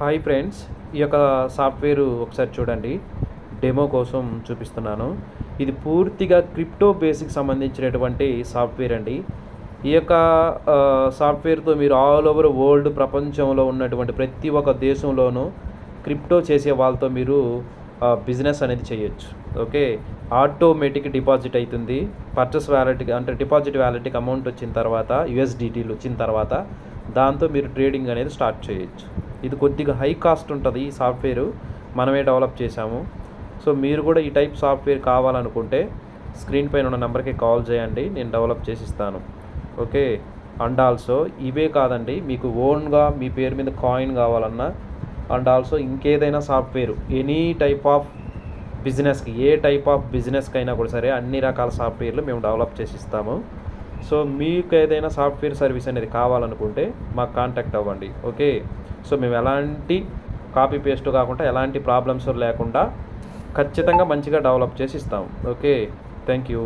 Hi friends ఈ యొక్క software ఒకసారి చూడండి. డెమో కోసం చూపిస్తున్నాను. ఇది పూర్తిగా క్రిప్టో బేసిక్ సంబంధించినటువంటి సాఫ్ట్వేర్ అండి. ఈ యొక్క సాఫ్ట్వేర్తో మీరు ఆల్ ఓవర్ వరల్డ్ ప్రపంచంలో ఉన్నటువంటి ప్రతి ఒక్క దేశంలోనూ క్రిప్టో చేసే వాళ్ళతో మీరు బిజినెస్ అనేది చేయొచ్చు. ఓకే ఆటోమేటిక్ డిపాజిట్ అవుతుంది పర్చేస్ వ్యాలెట్కి అంటే డిపాజిట్ వ్యాలెట్కి అమౌంట్ వచ్చిన తర్వాత యుఎస్డిటీలు వచ్చిన తర్వాత దాంతో మీరు ట్రేడింగ్ అనేది స్టార్ట్ చేయొచ్చు. ఇది కొద్దిగా హై కాస్ట్ ఉంటుంది ఈ సాఫ్ట్వేర్ మనమే డెవలప్ చేశాము. సో మీరు కూడా ఈ టైప్ సాఫ్ట్వేర్ కావాలనుకుంటే స్క్రీన్ పైన ఉన్న నెంబర్కి కాల్ చేయండి. నేను డెవలప్ చేసి ఇస్తాను ఓకే అండ్ ఆల్సో ఇవే కాదండి మీకు ఓన్గా మీ పేరు మీద కాయిన్ కావాలన్నా అండ్ ఆల్సో ఇంకేదైనా సాఫ్ట్వేర్ ఎనీ టైప్ ఆఫ్ బిజినెస్కి ఏ టైప్ ఆఫ్ బిజినెస్కి అయినా కూడా సరే అన్ని రకాల సాఫ్ట్వేర్లు మేము డెవలప్ చేసి ఇస్తాము సో మీకు ఏదైనా సాఫ్ట్వేర్ సర్వీస్ అనేది కావాలనుకుంటే మాకు కాంటాక్ట్ అవ్వండి. ఓకే సో మేము ఎలాంటి కాపీ పేస్ట్ కాకుండా ఎలాంటి ప్రాబ్లమ్స్ లేకుండా ఖచ్చితంగా మంచిగా డెవలప్ చేసి ఇస్తాము ఓకే. Thank you